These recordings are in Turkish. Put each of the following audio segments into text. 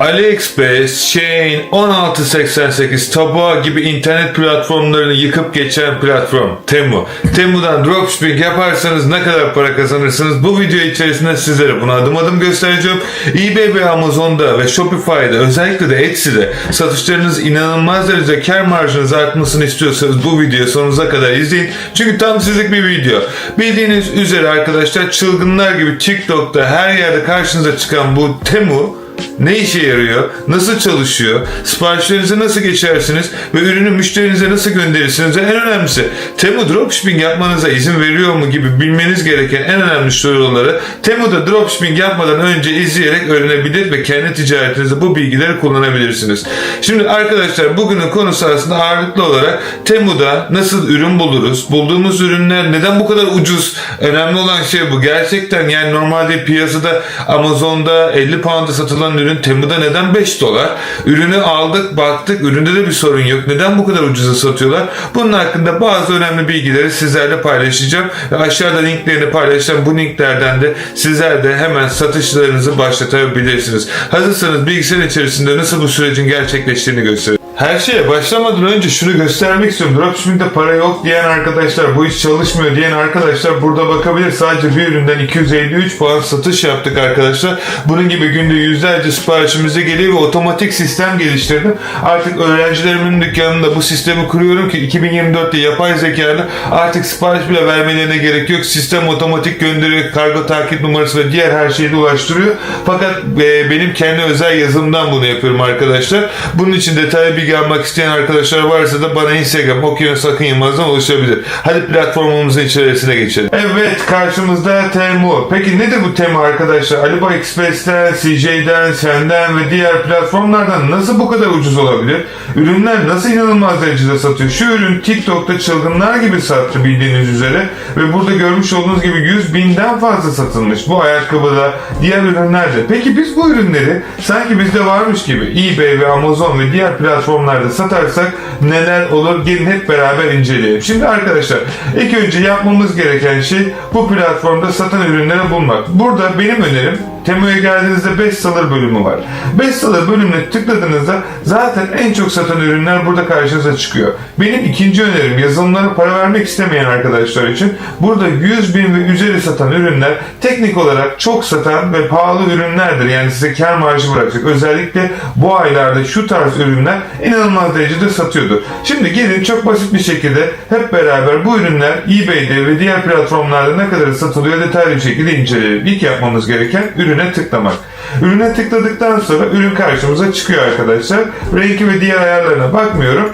AliExpress, Shein, 1688, Taboa gibi internet platformlarını yıkıp geçen platform Temu. Temu'dan dropshipping yaparsanız ne kadar para kazanırsınız? Bu video içerisinde sizlere bunu adım adım göstereceğim. eBay ve Amazon'da ve Shopify'da özellikle de Etsy'de satışlarınız inanılmaz derecede kar marjınız artmasını istiyorsanız bu videoyu sonunuza kadar izleyin. Çünkü tam sizlik bir video. Bildiğiniz üzere arkadaşlar çılgınlar gibi TikTok'ta her yerde karşınıza çıkan bu Temu ne işe yarıyor? Nasıl çalışıyor? Siparişlerinizi nasıl geçersiniz? Ve ürünü müşterinize nasıl gönderirsiniz? En önemlisi Temu dropshipping yapmanıza izin veriyor mu gibi bilmeniz gereken en önemli soruları Temu'da dropshipping yapmadan önce izleyerek öğrenebilir ve kendi ticaretinizde bu bilgileri kullanabilirsiniz. Şimdi arkadaşlar bugünün konusu aslında ağırlıklı olarak Temu'da nasıl ürün buluruz? Bulduğumuz ürünler neden bu kadar ucuz? Önemli olan şey bu. Gerçekten yani normalde piyasada Amazon'da 50 pound'a satılan ürün Temu'da neden 5 dolar? Ürünü aldık baktık üründe de bir sorun yok. Neden bu kadar ucuza satıyorlar? Bunun hakkında bazı önemli bilgileri sizlerle paylaşacağım. Ve aşağıda linklerini paylaşacağım. Bu linklerden de sizler de hemen satışlarınızı başlatabilirsiniz. Hazırsanız bilgisayar içerisinde nasıl bu sürecin gerçekleştiğini göstereyim. Her şeye başlamadan önce şunu göstermek istiyorum. Dropshipping'de para yok diyen arkadaşlar, bu iş çalışmıyor diyen arkadaşlar burada bakabilir. Sadece bir üründen 253 puan satış yaptık arkadaşlar. Bunun gibi günde yüzlerce siparişimize geliyor ve otomatik sistem geliştirdim. Artık öğrencilerimin dükkanında bu sistemi kuruyorum ki 2024'te yapay zekalı artık sipariş bile vermelerine gerek yok. Sistem otomatik gönderiyor, kargo takip numarası ve diğer her şeyi ulaştırıyor. Fakat e, benim kendi özel yazımdan bunu yapıyorum arkadaşlar. Bunun için detaylı bilgi almak isteyen arkadaşlar varsa da bana Instagram okyanus sakın yılmazdan ulaşabilir. Hadi platformumuzun içerisine geçelim. Evet karşımızda Temu. Peki nedir bu Temu arkadaşlar? Alibaba Express'ten, CJ'den, Senden ve diğer platformlardan nasıl bu kadar ucuz olabilir? Ürünler nasıl inanılmaz derecede satıyor? Şu ürün TikTok'ta çılgınlar gibi sattı bildiğiniz üzere ve burada görmüş olduğunuz gibi 100 binden fazla satılmış. Bu ayakkabıda, diğer ürünlerde. Peki biz bu ürünleri sanki bizde varmış gibi eBay ve Amazon ve diğer platformlarda satarsak neler olur? Gelin hep beraber inceleyelim. Şimdi arkadaşlar ilk önce yapmamız gereken şey bu platformda satan ürünleri bulmak. Burada benim önerim Temu'ya geldiğinizde bestseller bölümü var. Bestseller bölümüne tıkladığınızda zaten en çok satan ürünler burada karşınıza çıkıyor. Benim ikinci önerim yazılımlara para vermek istemeyen arkadaşlar için burada 100 bin ve üzeri satan ürünler teknik olarak çok satan ve pahalı ürünlerdir. Yani size kar marjı bırakacak. Özellikle bu aylarda şu tarz ürünler inanılmaz derecede satıyordu. Şimdi gelin çok basit bir şekilde hep beraber bu ürünler eBay'de ve diğer platformlarda ne kadar satılıyor detaylı bir şekilde inceleyelim. İlk yapmamız gereken ürüne tıklamak. Ürüne tıkladıktan sonra ürün karşımıza çıkıyor arkadaşlar. Rengi ve diğer ayarlarına bakmıyorum.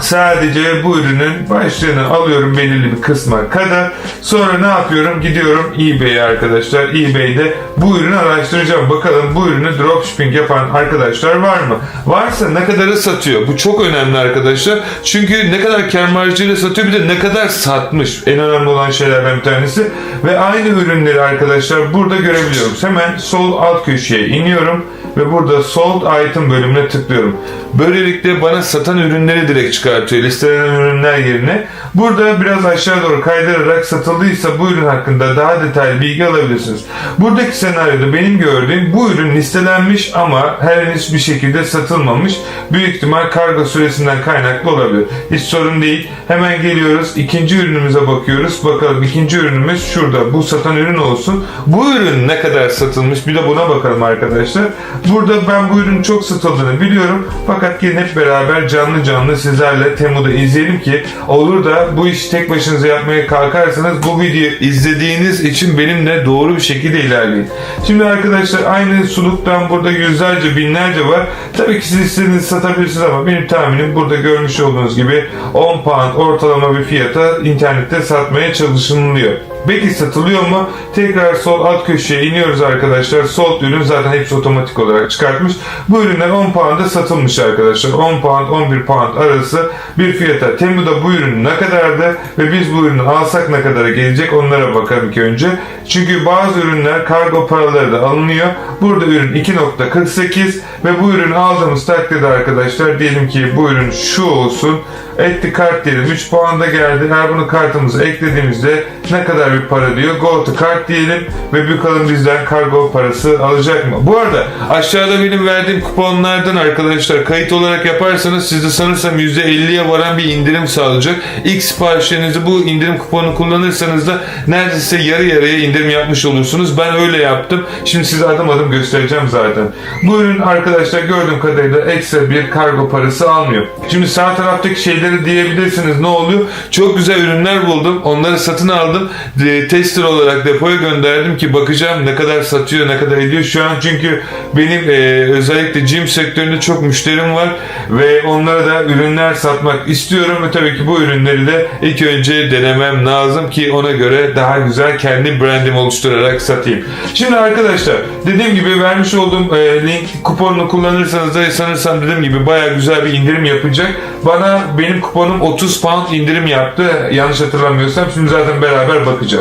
Sadece bu ürünün başlığını alıyorum belirli bir kısma kadar. Sonra ne yapıyorum? Gidiyorum eBay'e arkadaşlar. eBay'de bu ürünü araştıracağım. Bakalım bu ürünü dropshipping yapan arkadaşlar var mı? Varsa ne kadarı satıyor? Bu çok önemli arkadaşlar. Çünkü ne kadar kar marjıyla satıyor bir de ne kadar satmış. En önemli olan şeylerden bir tanesi. Ve aynı ürünleri arkadaşlar burada görebiliyoruz. Hemen sol alt köşeye iniyorum ve burada sold item bölümüne tıklıyorum. Böylelikle bana satan ürünleri direkt çıkartıyor listelenen ürünler yerine. Burada biraz aşağı doğru kaydırarak satıldıysa bu ürün hakkında daha detaylı bilgi alabilirsiniz. Buradaki senaryoda benim gördüğüm bu ürün listelenmiş ama henüz bir şekilde satılmamış. Büyük ihtimal kargo süresinden kaynaklı olabilir. Hiç sorun değil. Hemen geliyoruz. ikinci ürünümüze bakıyoruz. Bakalım ikinci ürünümüz şurada. Bu satan ürün olsun. Bu ürün ne kadar satılmış bir de buna bakalım arkadaşlar. Burada ben bu ürünün çok satıldığını biliyorum. Fakat gelin hep beraber canlı canlı sizlerle Temu'da izleyelim ki olur da bu işi tek başınıza yapmaya kalkarsanız bu videoyu izlediğiniz için benimle doğru bir şekilde ilerleyin. Şimdi arkadaşlar aynı suluktan burada yüzlerce binlerce var. Tabii ki siz istediğinizi satabilirsiniz ama benim tahminim burada görmüş olduğunuz gibi 10 pound ortalama bir fiyata internette satmaya çalışılıyor. Peki satılıyor mu? Tekrar sol alt köşeye iniyoruz arkadaşlar. Sol ürün zaten hepsi otomatik olarak çıkartmış. Bu ürünler 10 pound'a satılmış arkadaşlar. 10 pound 11 pound arası bir fiyata. Temu'da bu ürün ne kadardı ve biz bu ürünü alsak ne kadara gelecek onlara bakalım ki önce. Çünkü bazı ürünler kargo paraları da alınıyor. Burada ürün 2.48 ve bu ürünü aldığımız takdirde arkadaşlar diyelim ki bu ürün şu olsun. Etti kart diyelim 3 puan da geldi. Eğer bunu kartımıza eklediğimizde ne kadar bir para diyor. Go to cart diyelim ve bakalım bizden kargo parası alacak mı? Bu arada aşağıda benim verdiğim kuponlardan arkadaşlar kayıt olarak yaparsanız size sanırsam %50'ye varan bir indirim sağlayacak. İlk siparişlerinizi bu indirim kuponu kullanırsanız da neredeyse yarı yarıya indirim yapmış olursunuz. Ben öyle yaptım. Şimdi size adım adım göstereceğim zaten. Bu ürün arkadaşlar gördüğüm kadarıyla ekstra bir kargo parası almıyor. Şimdi sağ taraftaki şeyleri diyebilirsiniz ne oluyor? Çok güzel ürünler buldum. Onları satın aldım. E, tester olarak depoya gönderdim ki bakacağım ne kadar satıyor, ne kadar ediyor. Şu an çünkü benim e, özellikle gym sektöründe çok müşterim var ve onlara da ürünler satmak istiyorum ve tabii ki bu ürünleri de ilk önce denemem lazım ki ona göre daha güzel kendi brandimi oluşturarak satayım. Şimdi arkadaşlar dediğim gibi vermiş olduğum e, link kuponunu kullanırsanız da sanırsam dediğim gibi baya güzel bir indirim yapacak. Bana benim kuponum 30 pound indirim yaptı. Yanlış hatırlamıyorsam şimdi zaten beraber bakacağız.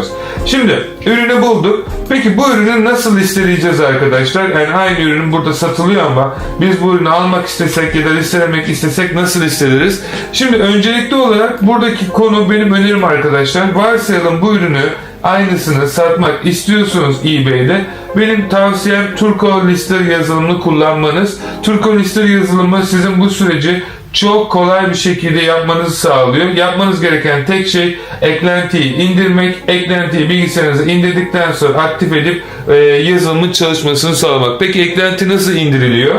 Şimdi ürünü bulduk. Peki bu ürünü nasıl listeleyeceğiz arkadaşlar? Yani aynı ürün burada satılıyor ama biz bu ürünü almak istesek ya da listelemek istesek nasıl listeleriz? Şimdi öncelikli olarak buradaki konu benim önerim arkadaşlar. Varsayalım bu ürünü aynısını satmak istiyorsunuz eBay'de. Benim tavsiyem Turco Lister yazılımını kullanmanız. Turco Lister yazılımı sizin bu süreci çok kolay bir şekilde yapmanızı sağlıyor. Yapmanız gereken tek şey eklentiyi indirmek. Eklentiyi bilgisayarınıza indirdikten sonra aktif edip e, yazılımın çalışmasını sağlamak. Peki eklenti nasıl indiriliyor?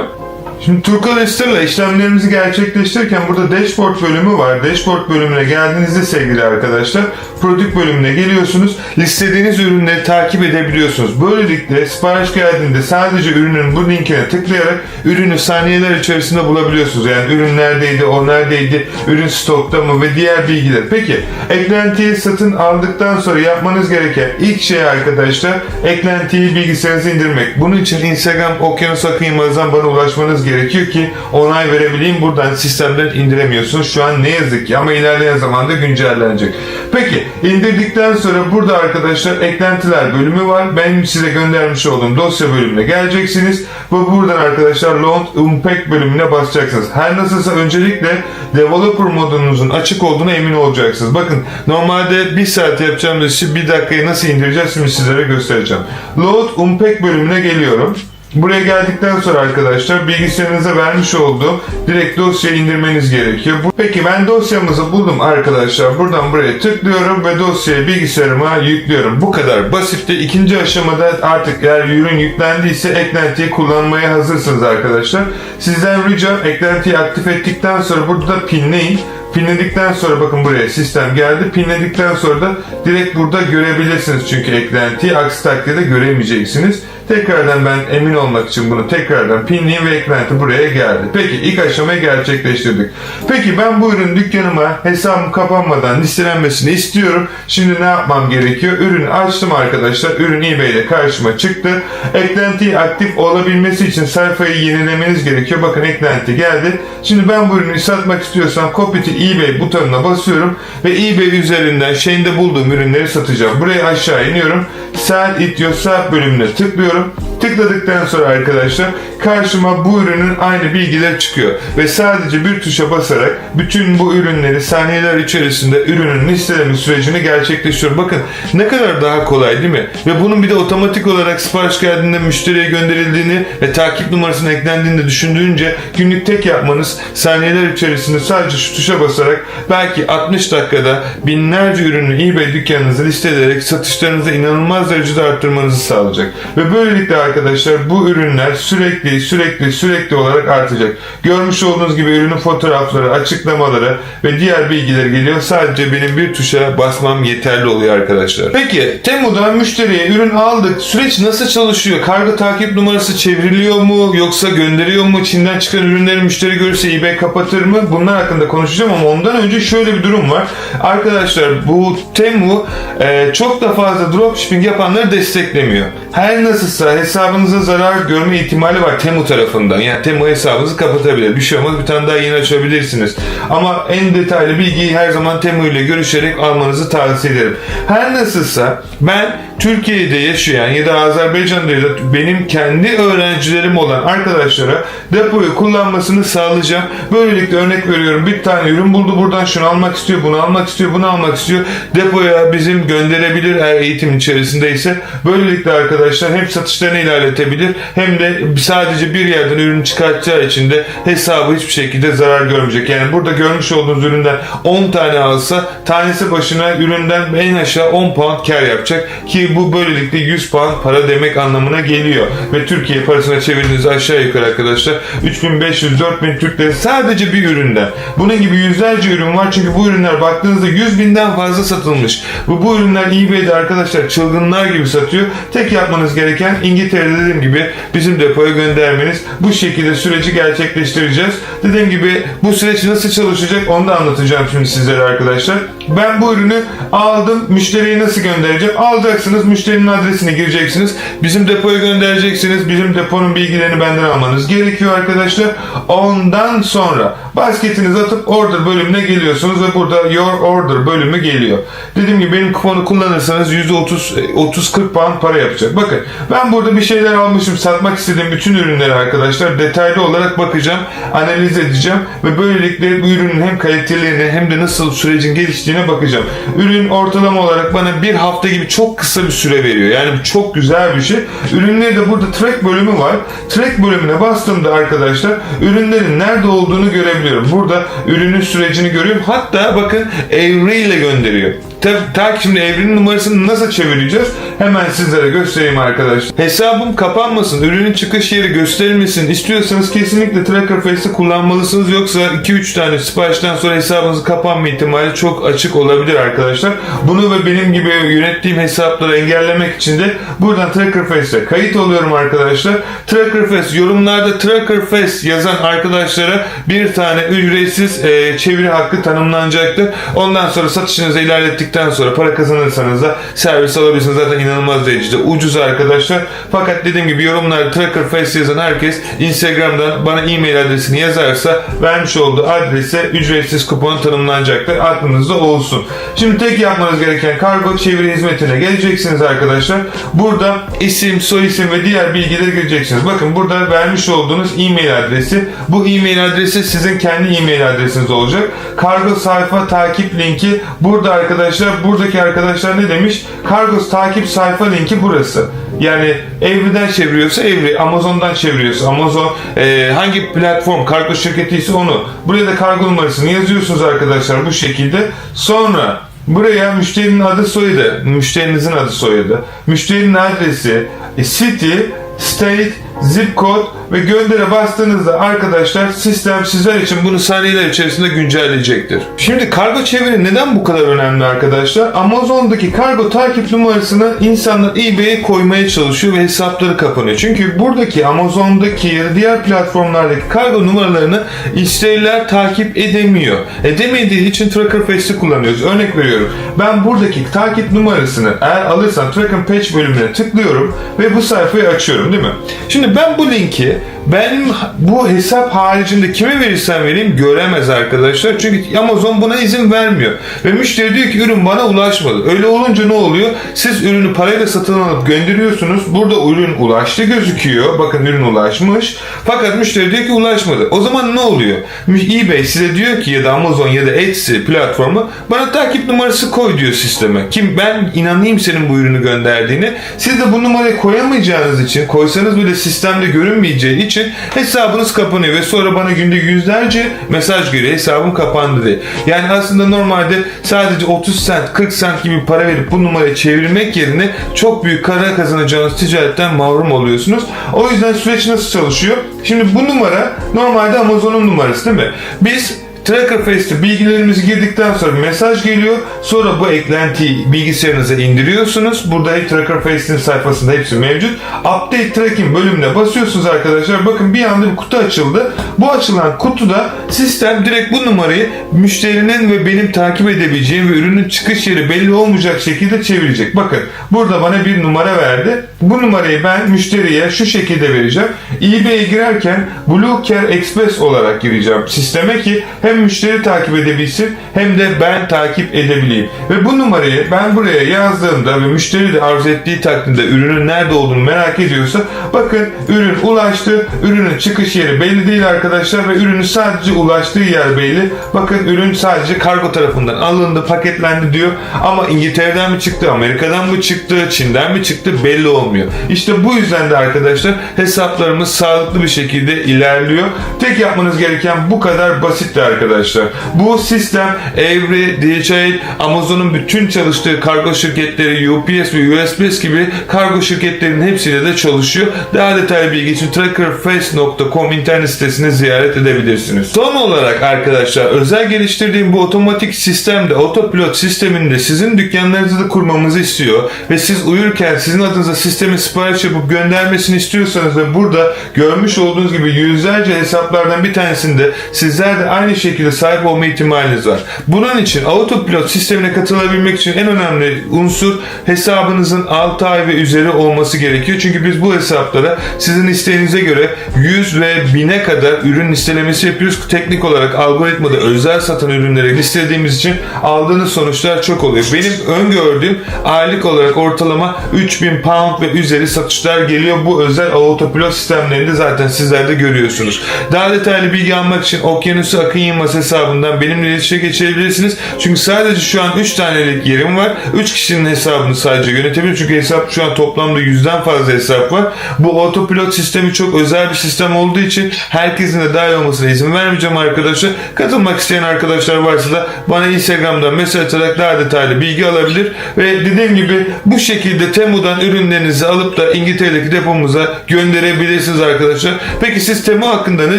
Şimdi Turkal Ester'la işlemlerimizi gerçekleştirirken burada dashboard bölümü var. Dashboard bölümüne geldiğinizde sevgili arkadaşlar product bölümüne geliyorsunuz. Listediğiniz ürünleri takip edebiliyorsunuz. Böylelikle sipariş geldiğinde sadece ürünün bu linkine tıklayarak ürünü saniyeler içerisinde bulabiliyorsunuz. Yani ürün neredeydi, o neredeydi, ürün stokta mı ve diğer bilgiler. Peki eklentiyi satın aldıktan sonra yapmanız gereken ilk şey arkadaşlar eklentiyi bilgisayarınıza indirmek. Bunun için Instagram Okyanus Akıyımızdan bana ulaşmanız gerekiyor ki onay verebileyim. Buradan sistemden indiremiyorsunuz. Şu an ne yazık ki ama ilerleyen zamanda güncellenecek. Peki indirdikten sonra burada arkadaşlar eklentiler bölümü var. Benim size göndermiş olduğum dosya bölümüne geleceksiniz. Ve buradan arkadaşlar Load Unpack bölümüne basacaksınız. Her nasılsa öncelikle developer modunuzun açık olduğuna emin olacaksınız. Bakın normalde bir saat yapacağımız işi bir dakikaya nasıl indireceğiz şimdi sizlere göstereceğim. Load Unpack bölümüne geliyorum. Buraya geldikten sonra arkadaşlar bilgisayarınıza vermiş olduğu direkt dosyayı indirmeniz gerekiyor. Peki ben dosyamızı buldum arkadaşlar. Buradan buraya tıklıyorum ve dosyayı bilgisayarıma yüklüyorum. Bu kadar basitti. İkinci aşamada artık eğer ürün yüklendiyse eklentiyi kullanmaya hazırsınız arkadaşlar. Sizden ricam eklentiyi aktif ettikten sonra burada pinleyin. Pinledikten sonra bakın buraya sistem geldi. Pinledikten sonra da direkt burada görebilirsiniz çünkü eklentiyi. Aksi takdirde göremeyeceksiniz. Tekrardan ben emin olmak için bunu tekrardan pinleyeyim ve eklenti buraya geldi. Peki ilk aşamayı gerçekleştirdik. Peki ben bu ürün dükkanıma hesabım kapanmadan listelenmesini istiyorum. Şimdi ne yapmam gerekiyor? Ürünü açtım arkadaşlar. Ürün eBay'de karşıma çıktı. Eklenti aktif olabilmesi için sayfayı yenilemeniz gerekiyor. Bakın eklenti geldi. Şimdi ben bu ürünü satmak istiyorsam Copy to eBay butonuna basıyorum ve eBay üzerinden şeyinde bulduğum ürünleri satacağım. Buraya aşağı iniyorum. Sell it yourself bölümüne tıklıyorum. Görüşürüz. Tıkladıktan sonra arkadaşlar karşıma bu ürünün aynı bilgiler çıkıyor. Ve sadece bir tuşa basarak bütün bu ürünleri saniyeler içerisinde ürünün listeleme sürecini gerçekleştiriyorum. Bakın ne kadar daha kolay değil mi? Ve bunun bir de otomatik olarak sipariş geldiğinde müşteriye gönderildiğini ve takip numarasının eklendiğini düşündüğünce günlük tek yapmanız saniyeler içerisinde sadece şu tuşa basarak belki 60 dakikada binlerce ürünü eBay dükkanınıza listeleyerek satışlarınızı inanılmaz derecede arttırmanızı sağlayacak. Ve böylelikle arkadaşlar bu ürünler sürekli sürekli sürekli olarak artacak. Görmüş olduğunuz gibi ürünün fotoğrafları, açıklamaları ve diğer bilgiler geliyor. Sadece benim bir tuşa basmam yeterli oluyor arkadaşlar. Peki Temu'dan müşteriye ürün aldık. Süreç nasıl çalışıyor? Kargo takip numarası çevriliyor mu? Yoksa gönderiyor mu? Çin'den çıkan ürünleri müşteri görürse eBay kapatır mı? Bunlar hakkında konuşacağım ama ondan önce şöyle bir durum var. Arkadaşlar bu Temu e, çok da fazla dropshipping yapanları desteklemiyor. Her nasılsa hesap hesabınıza zarar görme ihtimali var Temu tarafından. Yani Temu hesabınızı kapatabilir. Bir şey olmaz bir tane daha yeni açabilirsiniz. Ama en detaylı bilgiyi her zaman Temu ile görüşerek almanızı tavsiye ederim. Her nasılsa ben Türkiye'de yaşayan ya da Azerbaycan'da ya da benim kendi öğrencilerim olan arkadaşlara depoyu kullanmasını sağlayacağım. Böylelikle örnek veriyorum bir tane ürün buldu buradan şunu almak istiyor, bunu almak istiyor, bunu almak istiyor. Depoya bizim gönderebilir eğer eğitim içerisindeyse. Böylelikle arkadaşlar hem satışlarını ilerletebilir hem de sadece bir yerden ürün çıkartacağı için de hesabı hiçbir şekilde zarar görmeyecek. Yani burada görmüş olduğunuz üründen 10 tane alsa tanesi başına üründen en aşağı 10 pound kar yapacak ki bu böylelikle 100 pound para demek anlamına geliyor. Ve Türkiye parasına çevirdiğiniz aşağı yukarı arkadaşlar 3500-4000 Türk lirası sadece bir üründen. Bunun gibi yüzlerce ürün var çünkü bu ürünler baktığınızda 100 binden fazla satılmış. Bu, bu ürünler eBay'de arkadaşlar çılgınlar gibi satıyor. Tek yapmanız gereken İngiltere'de dediğim gibi bizim depoya göndermeniz. Bu şekilde süreci gerçekleştireceğiz. Dediğim gibi bu süreç nasıl çalışacak onu da anlatacağım şimdi sizlere arkadaşlar. Ben bu ürünü aldım. Müşteriye nasıl göndereceğim? Alacaksınız. Müşterinin adresine gireceksiniz. Bizim depoya göndereceksiniz. Bizim deponun bilgilerini benden almanız gerekiyor arkadaşlar. Ondan sonra basketinizi atıp order bölümüne geliyorsunuz ve burada your order bölümü geliyor. Dediğim gibi benim kuponu kullanırsanız %30 30-40 pound para yapacak. Bakın ben burada bir şeyler almışım. Satmak istediğim bütün ürünleri arkadaşlar detaylı olarak bakacağım. Analiz edeceğim ve böylelikle bu ürünün hem kalitelerini hem de nasıl sürecin geliştiğine bakacağım. Ürün ortalama olarak bana bir hafta gibi çok kısa bir süre veriyor. Yani çok güzel bir şey. Ürünleri de burada track bölümü var. Track bölümüne bastığımda arkadaşlar ürünlerin nerede olduğunu görebiliyorum. Burada ürünün sürecini görüyorum. Hatta bakın evriyle gönderiyor. Tabii ta şimdi evrenin numarasını nasıl çevireceğiz? Hemen sizlere göstereyim arkadaşlar. Hesabım kapanmasın, ürünün çıkış yeri gösterilmesin istiyorsanız kesinlikle Tracker Face'i kullanmalısınız. Yoksa 2-3 tane siparişten sonra hesabınızın kapanma ihtimali çok açık olabilir arkadaşlar. Bunu ve benim gibi yönettiğim hesapları engellemek için de buradan Tracker Face'e kayıt oluyorum arkadaşlar. Tracker Face yorumlarda Tracker Face yazan arkadaşlara bir tane ücretsiz e, çeviri hakkı tanımlanacaktır. Ondan sonra satışınızı ilerlettikten sonra para kazanırsanız da servis alabilirsiniz. Zaten inanılmaz derecede ucuz arkadaşlar. Fakat dediğim gibi yorumlarda Tracker Face yazan herkes Instagram'dan bana e-mail adresini yazarsa vermiş olduğu adrese ücretsiz kupon tanımlanacaktır. Aklınızda olsun. Şimdi tek yapmanız gereken kargo çeviri hizmetine geleceksiniz arkadaşlar. Burada isim, soyisim ve diğer bilgileri gireceksiniz. Bakın burada vermiş olduğunuz e-mail adresi. Bu e-mail adresi sizin kendi e-mail adresiniz olacak. Kargo sayfa takip linki burada arkadaşlar. Buradaki arkadaşlar ne demiş? Kargo takip sayfa linki burası. Yani Evri'den çeviriyorsa Evri, Amazon'dan çeviriyorsa Amazon, e, hangi platform kargo şirketi ise onu. Buraya da kargo numarasını yazıyorsunuz arkadaşlar bu şekilde. Sonra buraya müşterinin adı soyadı, müşterinizin adı soyadı, müşterinin adresi, e, city, state, zip code ve göndere bastığınızda arkadaşlar sistem sizler için bunu saniyeler içerisinde güncelleyecektir. Şimdi kargo çeviri neden bu kadar önemli arkadaşlar? Amazon'daki kargo takip numarasını insanlar eBay'e koymaya çalışıyor ve hesapları kapanıyor. Çünkü buradaki Amazon'daki ya da diğer platformlardaki kargo numaralarını müşteriler takip edemiyor. Edemediği için Tracker Face'i kullanıyoruz. Örnek veriyorum. Ben buradaki takip numarasını eğer alırsam Tracker Page bölümüne tıklıyorum ve bu sayfayı açıyorum değil mi? Şimdi ben bu linki benim bu hesap haricinde kime verirsem vereyim göremez arkadaşlar. Çünkü Amazon buna izin vermiyor. Ve müşteri diyor ki ürün bana ulaşmadı. Öyle olunca ne oluyor? Siz ürünü parayla satın alıp gönderiyorsunuz. Burada ürün ulaştı gözüküyor. Bakın ürün ulaşmış. Fakat müşteri diyor ki ulaşmadı. O zaman ne oluyor? eBay size diyor ki ya da Amazon ya da Etsy platformu bana takip numarası koy diyor sisteme. Kim ben inanayım senin bu ürünü gönderdiğini. Siz de bu numarayı koyamayacağınız için koysanız bile sistemde görünmeyeceği için hesabınız kapanıyor ve sonra bana günde yüzlerce mesaj geliyor hesabım kapandı diye. Yani aslında normalde sadece 30 sent 40 sent gibi para verip bu numarayı çevirmek yerine çok büyük para kazanacağınız ticaretten mahrum oluyorsunuz. O yüzden süreç nasıl çalışıyor? Şimdi bu numara normalde Amazon'un numarası değil mi? Biz Tracker Face'te bilgilerimizi girdikten sonra mesaj geliyor. Sonra bu eklentiyi bilgisayarınıza indiriyorsunuz. Burada Tracker Face'in sayfasında hepsi mevcut. Update Tracking bölümüne basıyorsunuz arkadaşlar. Bakın bir anda bir kutu açıldı. Bu açılan kutuda sistem direkt bu numarayı müşterinin ve benim takip edebileceğim ve ürünün çıkış yeri belli olmayacak şekilde çevirecek. Bakın burada bana bir numara verdi. Bu numarayı ben müşteriye şu şekilde vereceğim. eBay'e girerken Blue Care Express olarak gireceğim sisteme ki hem müşteri takip edebilsin hem de ben takip edebileyim. Ve bu numarayı ben buraya yazdığımda ve müşteri de arzu ettiği takdirde ürünün nerede olduğunu merak ediyorsa bakın ürün ulaştı. Ürünün çıkış yeri belli değil arkadaşlar ve ürünün sadece ulaştığı yer belli. Bakın ürün sadece kargo tarafından alındı, paketlendi diyor. Ama İngiltere'den mi çıktı, Amerika'dan mı çıktı, Çin'den mi çıktı belli olmuyor. İşte bu yüzden de arkadaşlar hesaplarımız sağlıklı bir şekilde ilerliyor. Tek yapmanız gereken bu kadar basitti arkadaşlar. Bu sistem Evri, DHL, Amazon'un bütün çalıştığı kargo şirketleri, UPS ve USPS gibi kargo şirketlerinin hepsiyle de çalışıyor. Daha detaylı bilgi için trackerface.com internet sitesini ziyaret edebilirsiniz. Son olarak arkadaşlar özel geliştirdiğim bu otomatik sistemde autopilot sisteminde sizin dükkanlarınızı da kurmamızı istiyor ve siz uyurken sizin adınıza sistemin sipariş yapıp göndermesini istiyorsanız ve burada görmüş olduğunuz gibi yüzlerce hesaplardan bir tanesinde sizler de aynı şekilde sahip olma ihtimaliniz var. Bunun için autopilot sistemine katılabilmek için en önemli unsur hesabınızın 6 ay ve üzeri olması gerekiyor. Çünkü biz bu hesaplara sizin isteğinize göre 100 ve 1000'e kadar ürün listelemesi yapıyoruz. Teknik olarak algoritmada özel satan ürünleri listelediğimiz için aldığınız sonuçlar çok oluyor. Benim öngördüğüm aylık olarak ortalama 3000 pound ve üzeri satışlar geliyor. Bu özel autopilot sistemlerinde zaten sizler de görüyorsunuz. Daha detaylı bilgi almak için Okyanusu Akın Yılmaz hesabından benimle iletişime geçebilirsiniz. Çünkü sadece şu an 3 tanelik yerim var. 3 kişinin hesabını sadece yönetebilirim. Çünkü hesap şu an toplamda 100'den fazla hesap var. Bu autopilot sistemi çok özel bir sistem olduğu için herkesin de dahil olmasına izin vermeyeceğim arkadaşlar. Katılmak isteyen arkadaşlar varsa da bana Instagram'dan mesaj atarak daha detaylı bilgi alabilir. Ve dediğim gibi bu şekilde Temu'dan ürünlerinizi alıp da İngiltere'deki depomuza gönderebilirsiniz arkadaşlar. Peki siz Temu hakkında ne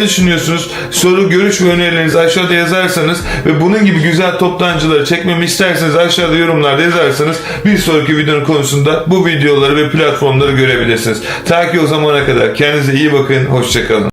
düşünüyorsunuz? Soru, görüş ve önerilerinizi aşağıda yazarsanız ve bunun gibi güzel toptancıları çekmemi isterseniz aşağıda yorumlarda yazarsanız bir sonraki videonun konusunda bu videoları ve platformları görebilirsiniz. Ta ki o zamana kadar kendinize iyi bakın, hoşçakalın.